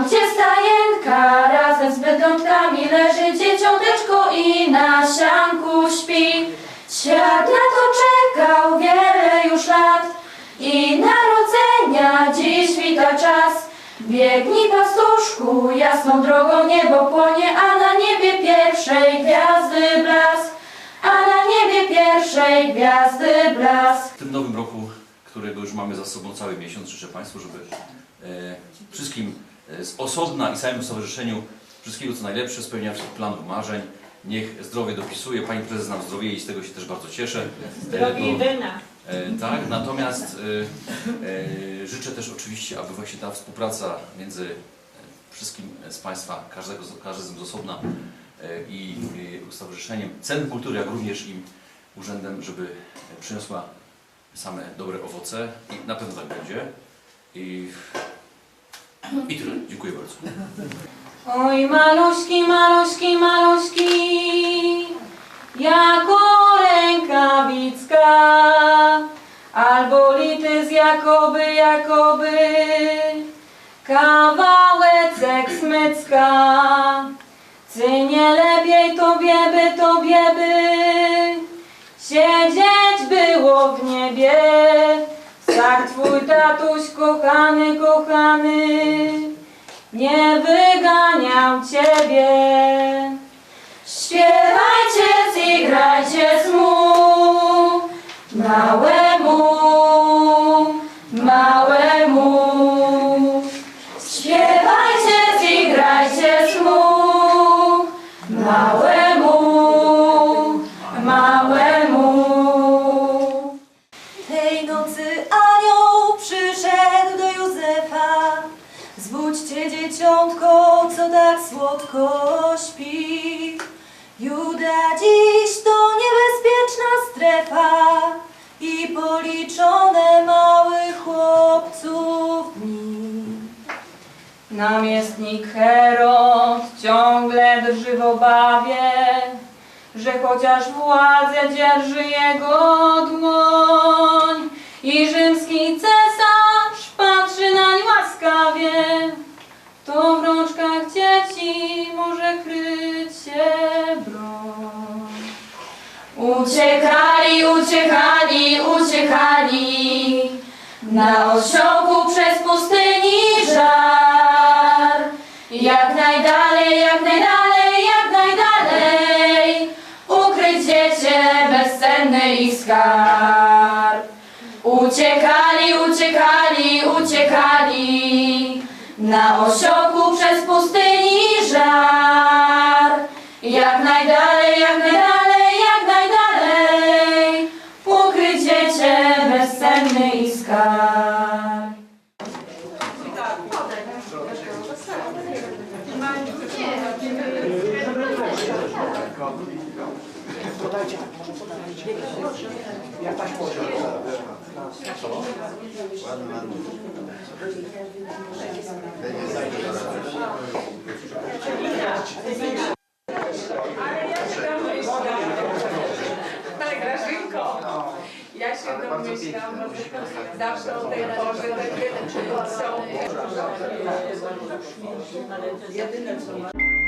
Tam, gdzie stajenka razem z bydlątkami leży dzieciąteczko i na sianku śpi. Świat na to czekał wiele już lat i narodzenia dziś wita czas. Biegnij pastuszku, jasną drogą niebo płonie, a na niebie pierwszej gwiazdy blask. A na niebie pierwszej gwiazdy blask. W tym nowym roku, którego już mamy za sobą cały miesiąc, życzę Państwu, żeby e, wszystkim z osobna i całemu stowarzyszeniu wszystkiego co najlepsze, spełnienia wszystkich planów, marzeń. Niech zdrowie dopisuje. Pani prezes nam zdrowie i z tego się też bardzo cieszę. E, Zdrowie i wena. E, tak, natomiast e, e, życzę też oczywiście, aby właśnie ta współpraca między e, wszystkim z Państwa, każdego, z- każdy z osobna e, i e, Stowarzyszeniem Centrum Kultury, jak również i Urzędem, żeby przyniosła same dobre owoce i na pewno tak będzie. I, i tyle. Dziękuję bardzo. Oj, maluśki, maluśki, maluśki, jako rękawicka, albo litys jakoby, jakoby, kawałeczek smycka. Czy nie lepiej tobie by, tobie by, siedzieć było w niebie, tak twój tatuś kochany, kochany nie wyganiał ciebie. Śpiewajcie, zigrajcie z mu, małemu, małemu. Śpiewajcie, zigrajcie z mu, małemu, co tak słodko śpi. Juda dziś to niebezpieczna strefa i policzone małych chłopców dni. Namiestnik Herod ciągle drży w obawie, że chociaż władzę dzierży jego dłoń i rzymski cesarz Uciekali, uciekali, uciekali na osiołku przez pustyni żar. Jak najdalej, jak najdalej, jak najdalej ukryć dziecię bezcenny ich skarb. Uciekali, uciekali, uciekali na osiołku przez pustyni Ale Grażynko, ja się domyślam, ty zawsze o tej porze takie są. Jedyne co ma.